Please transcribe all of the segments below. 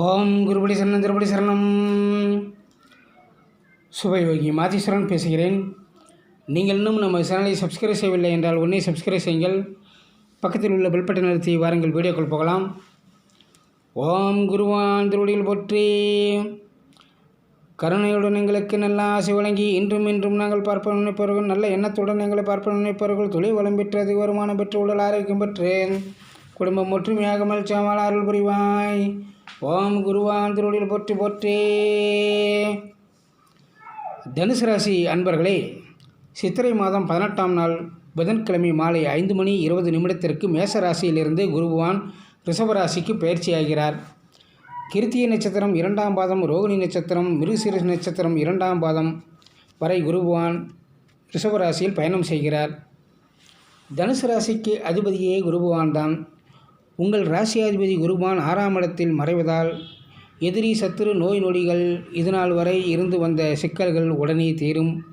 ஓம் குருபடி சரணம் திருபடி சரணம். சுபயோகி மாதீஸ்வரன் பேசுகிறேன். நீங்கள் இன்னும் நம்ம சேனலை சப்ஸ்கிரைப் செய்யவில்லை என்றால் உடனே சப்ஸ்கிரைப் செய்யுங்கள். பக்கத்தில் உள்ள பெல் பட்டன் நிறுத்தி வாருங்கள் வீடியோக்கள் போகலாம். ஓம் குருவான் திருவடியில் போற்றி. கருணையுடன் எங்களுக்கு நல்ல ஆசை வழங்கி இன்றும் இன்றும் நாங்கள் பார்ப்ப நினைப்பவர்கள் நல்ல எண்ணத்துடன் எங்களை பார்ப்ப நினைப்பவர்கள் தொழில் வளம் பெற்றது வருமானம் பெற்று உடல் ஆரோக்கியம் பெற்றேன். குடும்பம் ஒற்றுமையாக மகிழ்ச்சியாமல் அருள் புரிவாய். ஓம் குருவான் திருவடியில் போற்றி போற்றி. தனுசு ராசி அன்பர்களே சித்திரை மாதம் பதினெட்டாம் நாள் புதன்கிழமை மாலை ஐந்து மணி இருபது நிமிடத்திற்கு மேச ராசியிலிருந்து குருவான் ரிஷபராசிக்கு பயிற்சியாகிறார். கிருத்திய நட்சத்திரம் இரண்டாம் பாதம் ரோகிணி நட்சத்திரம் மிருகசிறு நட்சத்திரம் இரண்டாம் பாதம் வரை குருபுவான் ரிஷபராசியில் பயணம் செய்கிறார். தனுசு ராசிக்கு அதிபதியே குருபவான் தான் உங்கள் ராசியாதிபதி குருபான் ஆறாம் இடத்தில் மறைவதால் எதிரி சத்துரு நோய் நொடிகள் இதுநாள் வரை இருந்து வந்த சிக்கல்கள் உடனே தீரும்.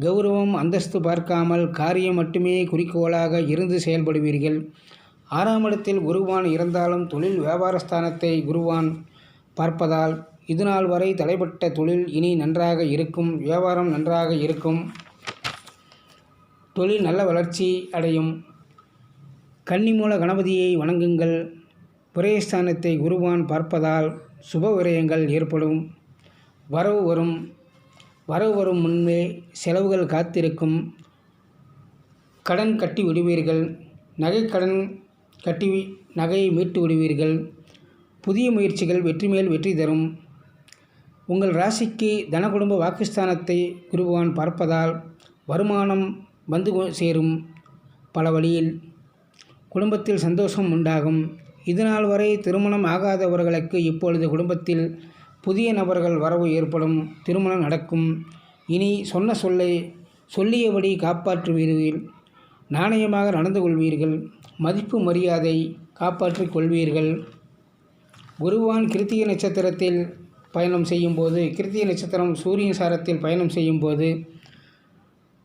கௌரவம் அந்தஸ்து பார்க்காமல் காரியம் மட்டுமே குறிக்கோளாக இருந்து செயல்படுவீர்கள். ஆறாம் இடத்தில் குருவான் இருந்தாலும் தொழில் வியாபாரஸ்தானத்தை குருவான் பார்ப்பதால் இதுநாள் வரை தடைப்பட்ட தொழில் இனி நன்றாக இருக்கும் வியாபாரம் நன்றாக இருக்கும். தொழில் நல்ல வளர்ச்சி அடையும். கன்னிமூல கணபதியை வணங்குங்கள். புரயஸ்தானத்தை குருவான் பார்ப்பதால் சுப விரயங்கள் ஏற்படும். வரவு வரும். வரவு வரும் முன்பே செலவுகள் காத்திருக்கும். கடன் கட்டி விடுவீர்கள். நகை கடன் கட்டி நகையை மீட்டு விடுவீர்கள். புதிய முயற்சிகள் வெற்றி மேல் வெற்றி தரும். உங்கள் ராசிக்கு தனகுடும்ப வாக்குஸ்தானத்தை குருபவான் பார்ப்பதால் வருமானம் வந்து கொ- சேரும். பல வழியில் குடும்பத்தில் சந்தோஷம் உண்டாகும். இதுநாள் வரை திருமணம் ஆகாதவர்களுக்கு இப்பொழுது குடும்பத்தில் புதிய நபர்கள் வரவு ஏற்படும். திருமணம் நடக்கும். இனி சொன்ன சொல்லை சொல்லியபடி காப்பாற்றுவீர்கள். நாணயமாக நடந்து கொள்வீர்கள். மதிப்பு மரியாதை காப்பாற்றிக் கொள்வீர்கள். குருவான் கிருத்திய நட்சத்திரத்தில் பயணம் செய்யும்போது கிருத்திய நட்சத்திரம் சூரியன் சாரத்தில் பயணம் செய்யும்போது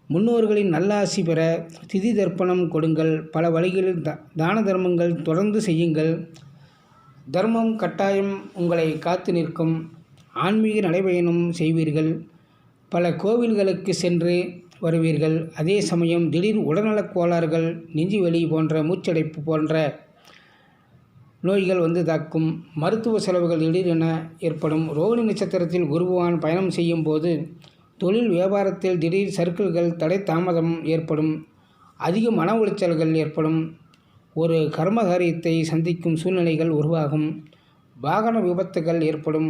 முன்னோர்களின் நல்லாசி பெற திதி தர்ப்பணம் கொடுங்கள். பல வழிகளில் த தான தர்மங்கள் தொடர்ந்து செய்யுங்கள். தர்மம் கட்டாயம் உங்களை காத்து நிற்கும். ஆன்மீக நடைபயணம் செய்வீர்கள். பல கோவில்களுக்கு சென்று வருவீர்கள். அதே சமயம் திடீர் உடல்நலக் கோளாறுகள் நெஞ்சுவலி போன்ற மூச்சடைப்பு போன்ற நோய்கள் வந்து தாக்கும். மருத்துவ செலவுகள் திடீரென ஏற்படும். ரோகிணி நட்சத்திரத்தில் குருபவான் பயணம் செய்யும் போது தொழில் வியாபாரத்தில் திடீர் சர்க்கிள்கள் தடை தாமதம் ஏற்படும் அதிக மன உளைச்சல்கள் ஏற்படும் ஒரு கர்மகாரியத்தை சந்திக்கும் சூழ்நிலைகள் உருவாகும் வாகன விபத்துகள் ஏற்படும்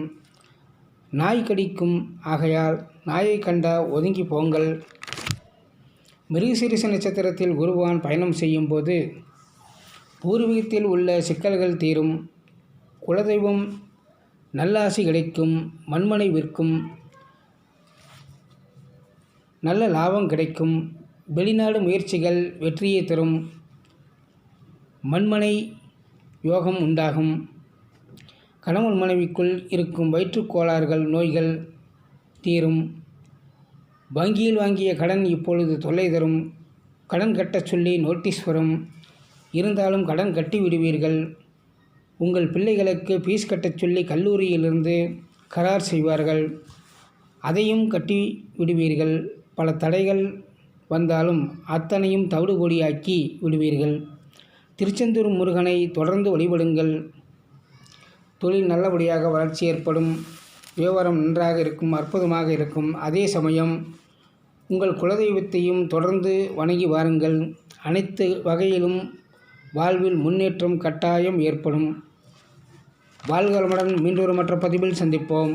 நாய் கடிக்கும் ஆகையால் நாயை கண்ட ஒதுங்கி போங்கள். மிருகசீரிச நட்சத்திரத்தில் குருவான் பயணம் செய்யும்போது பூர்வீகத்தில் உள்ள சிக்கல்கள் தீரும் குலதெய்வம் நல்லாசி கிடைக்கும் மண்மனை விற்கும் நல்ல லாபம் கிடைக்கும். வெளிநாடு முயற்சிகள் வெற்றியை தரும். மண்மனை யோகம் உண்டாகும். கணவன் மனைவிக்குள் இருக்கும் வயிற்றுக்கோளாறுகள் நோய்கள் தீரும். வங்கியில் வாங்கிய கடன் இப்பொழுது தொல்லை தரும். கடன் கட்டச் சொல்லி நோட்டீஸ் வரும். இருந்தாலும் கடன் கட்டி விடுவீர்கள். உங்கள் பிள்ளைகளுக்கு ஃபீஸ் கட்டச் சொல்லி கல்லூரியிலிருந்து கரார் செய்வார்கள். அதையும் கட்டி விடுவீர்கள். பல தடைகள் வந்தாலும் அத்தனையும் தவிடுபொடியாக்கி விடுவீர்கள். திருச்செந்தூர் முருகனை தொடர்ந்து வழிபடுங்கள். தொழில் நல்லபடியாக வளர்ச்சி ஏற்படும். வியாபாரம் நன்றாக இருக்கும் அற்புதமாக இருக்கும். அதே சமயம் உங்கள் குலதெய்வத்தையும் தொடர்ந்து வணங்கி வாருங்கள். அனைத்து வகையிலும் வாழ்வில் முன்னேற்றம் கட்டாயம் ஏற்படும். வாழ்க வளமுடன் மீண்டொரு மற்ற பதிவில் சந்திப்போம்.